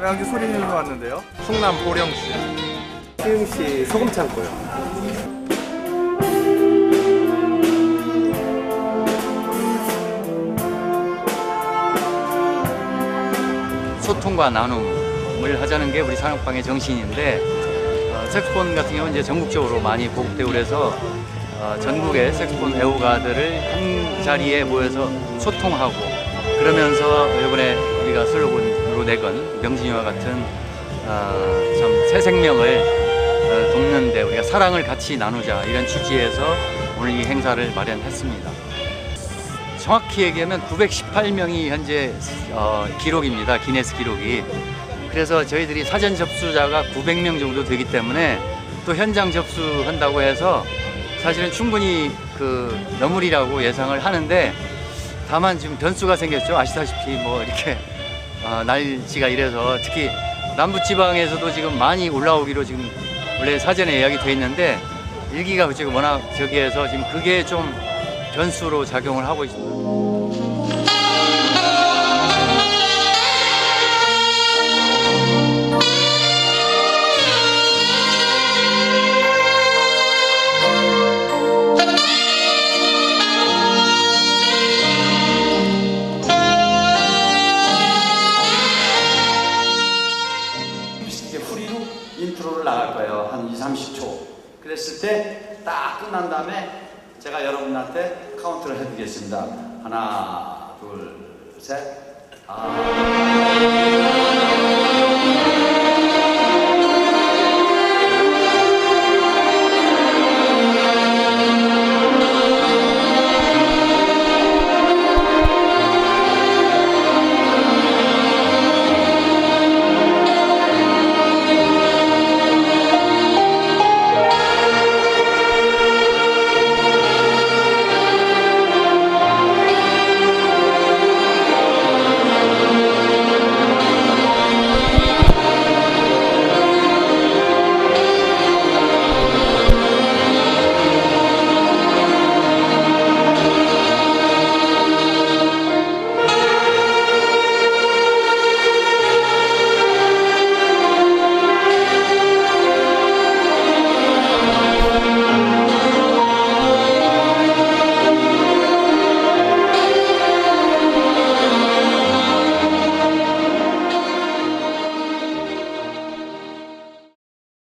여기 소리내서 왔는데요. 충남 보령시 시흥시 소금 창고요. 소통과 나눔을 하자는 게 우리 산업방의 정신인데 어, 색소폰 같은 경우는 이제 전국적으로 많이 보급되고 그래서 어, 전국의 색소폰 애호가들을 한 자리에 모여서 소통하고 그러면서 이번에 우리가 슬로건으로 내건 명진이와 같은 어, 참새 생명을 어, 돕는데 우리가 사랑을 같이 나누자 이런 취지에서 오늘 이 행사를 마련했습니다. 정확히 얘기하면 918명이 현재 어, 기록입니다. 기네스 기록이. 그래서 저희들이 사전 접수자가 900명 정도 되기 때문에 또 현장 접수한다고 해서 사실은 충분히 그 너물이라고 예상을 하는데 다만 지금 변수가 생겼죠. 아시다시피 뭐 이렇게 어, 날씨가 이래서 특히 남부 지방에서도 지금 많이 올라오기로 지금 원래 사전에 예약이 돼 있는데 일기가 지금 워낙 저기해서 지금 그게 좀 변수로 작용을 하고 있습니다. 30초. 그랬을 때 딱 끝난 다음에 제가 여러분한테 카운트를 해드리겠습니다. 하나, 둘, 셋. 아.